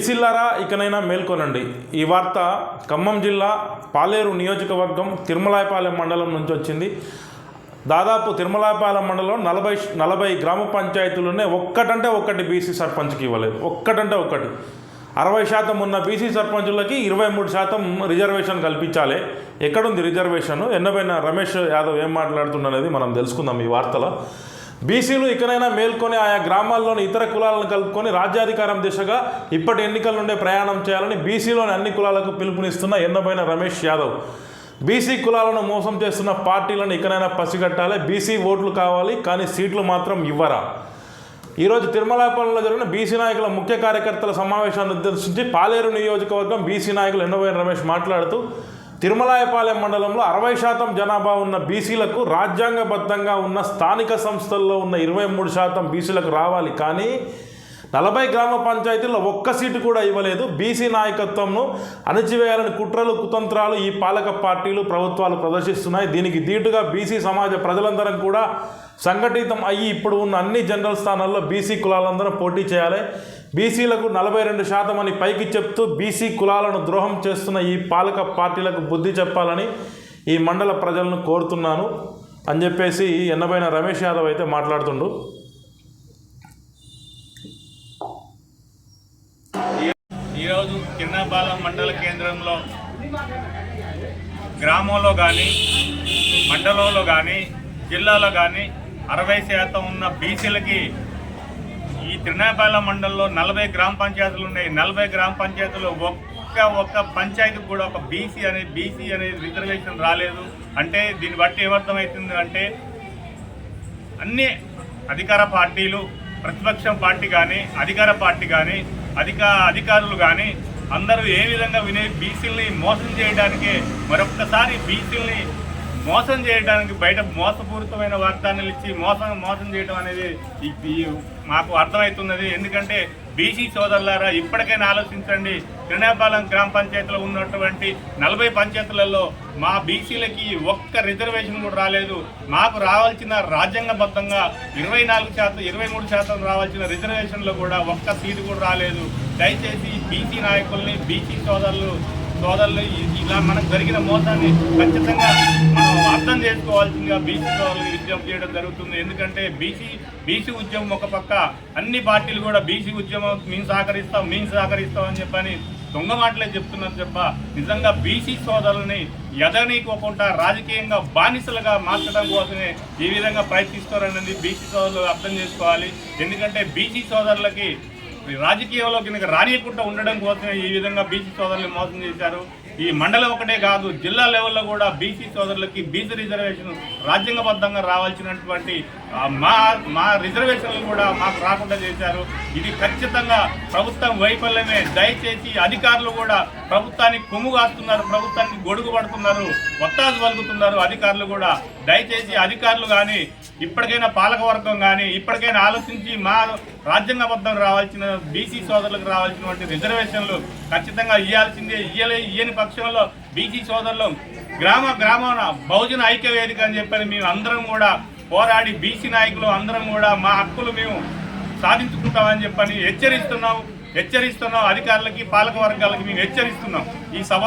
బీసీలారా ఇకనైనా మేల్కొనండి. ఈ వార్త ఖమ్మం జిల్లా పాలేరు నియోజకవర్గం తిరుమలాయపాలెం మండలం నుంచి వచ్చింది. దాదాపు తిరుమలాయపాలెం మండలం నలభై నలభై గ్రామ పంచాయతీలునే ఒక్కటంటే ఒక్కటి బీసీ సర్పంచ్కి ఇవ్వలేదు. ఒక్కటంటే ఒక్కటి. అరవై శాతం ఉన్న బీసీ సర్పంచులకి ఇరవై మూడు శాతం రిజర్వేషన్ కల్పించాలి. ఎక్కడుంది రిజర్వేషన్? ఎన్నబైన రమేష్ యాదవ్ ఏం మాట్లాడుతుండనేది మనం తెలుసుకుందాం ఈ వార్తలో. బీసీలు ఇకనైనా మేల్కొని ఆయా గ్రామాల్లోని ఇతర కులాలను కలుపుకొని రాజ్యాధికారం దిశగా ఇప్పటి ఎన్నికల నుండే ప్రయాణం చేయాలని బీసీలోని అన్ని కులాలకు పిలుపునిస్తున్న ఎన్నబైన రమేష్ యాదవ్. బీసీ కులాలను మోసం చేస్తున్న పార్టీలను ఇకనైనా పసిగట్టాలి బీసీ ఓట్లు కావాలి కానీ సీట్లు మాత్రం ఇవ్వరా? ఈరోజు తిరుమలాపాలెంలో జరిగిన బీసీ నాయకుల ముఖ్య కార్యకర్తల సమావేశాన్ని ఉద్దేశించి పాలేరు నియోజకవర్గం బీసీ నాయకులు ఎన్నబైన రమేష్ మాట్లాడుతూ తిరుమలాయపాలెం మండలంలో అరవై శాతం జనాభా ఉన్న బీసీలకు రాజ్యాంగబద్ధంగా ఉన్న స్థానిక సంస్థల్లో ఉన్న ఇరవై మూడు శాతం బీసీలకు రావాలి. కానీ నలభై గ్రామ పంచాయతీల్లో ఒక్క సీటు కూడా ఇవ్వలేదు. బీసీ నాయకత్వంను అణచివేయాలని కుట్రలు కుతంత్రాలు ఈ పాలక పార్టీలు ప్రభుత్వాలు ప్రదర్శిస్తున్నాయి. దీనికి ధీటుగా బీసీ సమాజ ప్రజలందరం కూడా సంఘటితం అయ్యి ఇప్పుడు ఉన్న అన్ని జనరల్ స్థానాల్లో బీసీ కులాలందరం పోటీ చేయాలి. బీసీలకు నలభై రెండు శాతం అని పైకి చెప్తూ బీసీ కులాలను ద్రోహం చేస్తున్న ఈ పాలక పార్టీలకు బుద్ధి చెప్పాలని ఈ మండల ప్రజలను కోరుతున్నాను. అని చెప్పేసి ఎన్నబైన రమేష్ యాదవ్ అయితే మాట్లాడుతుండు. ఈరోజు మండల కేంద్రంలో గ్రామంలో కానీ మండలంలో కానీ జిల్లాలో కానీ అరవై శాతం ఉన్న బీసీలకి ఈ తిరునాపాలెం మండలంలో నలభై గ్రామ పంచాయతీలు ఉన్నాయి. నలభై గ్రామ పంచాయతీలు ఒక్క ఒక్క పంచాయతీకి కూడా ఒక బీసీ అనే బీసీ అనేది రిజర్వేషన్ రాలేదు. అంటే దీన్ని బట్టి ఏమర్థమవుతుంది అంటే అన్ని అధికార పార్టీలు ప్రతిపక్షం పార్టీ కానీ అధికార పార్టీ కానీ అధిక అధికారులు కానీ అందరూ ఏ విధంగా వినే బీసీల్ని మోసం చేయడానికి మరొక్కసారి బీసీల్ని మోసం చేయడానికి బయట మోసపూరితమైన వాగ్దానాలు ఇచ్చి మోసం మోసం చేయడం అనేది ఈ- మాకు అర్థమవుతున్నది. ఎందుకంటే బీసీ సోదరులారా ఇప్పటికైనా ఆలోచించండి. త్రినేపాలెం గ్రామ పంచాయతీలో ఉన్నటువంటి నలభై పంచాయతీలలో మా బీసీలకి ఒక్క రిజర్వేషన్ కూడా రాలేదు. మాకు రావాల్సిన రాజ్యాంగబద్ధంగా ఇరవై నాలుగు శాతం ఇరవై మూడు శాతం రావాల్సిన రిజర్వేషన్లో కూడా ఒక్క సీటు కూడా రాలేదు. దయచేసి బీసీ నాయకుల్ని బీసీ సోదరులు సోదరులు ఇలా మనకు జరిగిన మోసాన్ని ఖచ్చితంగా మనం అర్థం చేసుకోవాల్సిందిగా బీసీ సోదరులకు ఉద్యమం చేయడం జరుగుతుంది. ఎందుకంటే బీసీ బీసీ ఉద్యమం ఒక పక్క అన్ని పార్టీలు కూడా బీసీ ఉద్యమం మేము సహకరిస్తాం మేము సహకరిస్తాం అని చెప్పని దొంగ మాటలే చెప్తున్నారు చెప్ప నిజంగా బీసీ సోదరులని ఎదనీకోకుండా రాజకీయంగా బానిసలుగా మార్చడం కోసమే ఈ విధంగా ప్రయత్నిస్తారనేది బీసీ సోదరులు అర్థం చేసుకోవాలి. ఎందుకంటే బీసీ సోదరులకి రాజకీయంలో కింద రానియకుండా ఉండడం కోసమే ఈ విధంగా బీసీ సోదరులు మోసం చేశారు. ఈ మండలం ఒకటే కాదు జిల్లా లెవెల్లో కూడా బీసీ సోదరులకి బీసీ రిజర్వేషన్ రాజ్యాంగబద్ధంగా రావాల్సినటువంటి మా మా రిజర్వేషన్లు కూడా మాకు రాకుండా చేశారు. ఇది ఖచ్చితంగా ప్రభుత్వం వైఫల్యమే. దయచేసి అధికారులు కూడా ప్రభుత్వానికి కొమ్ము కాస్తున్నారు ప్రభుత్వానికి గొడుగు పడుతున్నారు ఒత్తాసు పలుకుతున్నారు అధికారులు కూడా. దయచేసి అధికారులు కానీ ఇప్పటికైనా పాలకవర్గం కానీ ఇప్పటికైనా ఆలోచించి మా రాజ్యాంగబద్ధం రావాల్సిన బీసీ సోదరులకు రావాల్సినటువంటి రిజర్వేషన్లు ఖచ్చితంగా ఇవ్వాల్సిందే ఇయ్యలే ఇయ్యని పక్షంలో బీసీ సోదరులు గ్రామ గ్రామాన బహుజన ఐక్య వేదిక అని చెప్పని మేము అందరం కూడా పోరాడి బీసీ నాయకులు అందరం కూడా మా హక్కులు మేము సాధించుకుంటామని చెప్పని హెచ్చరిస్తున్నాం హెచ్చరిస్తున్నాం. అధికారులకి పాలక వర్గాలకి మేము హెచ్చరిస్తున్నాం. ఈ సభ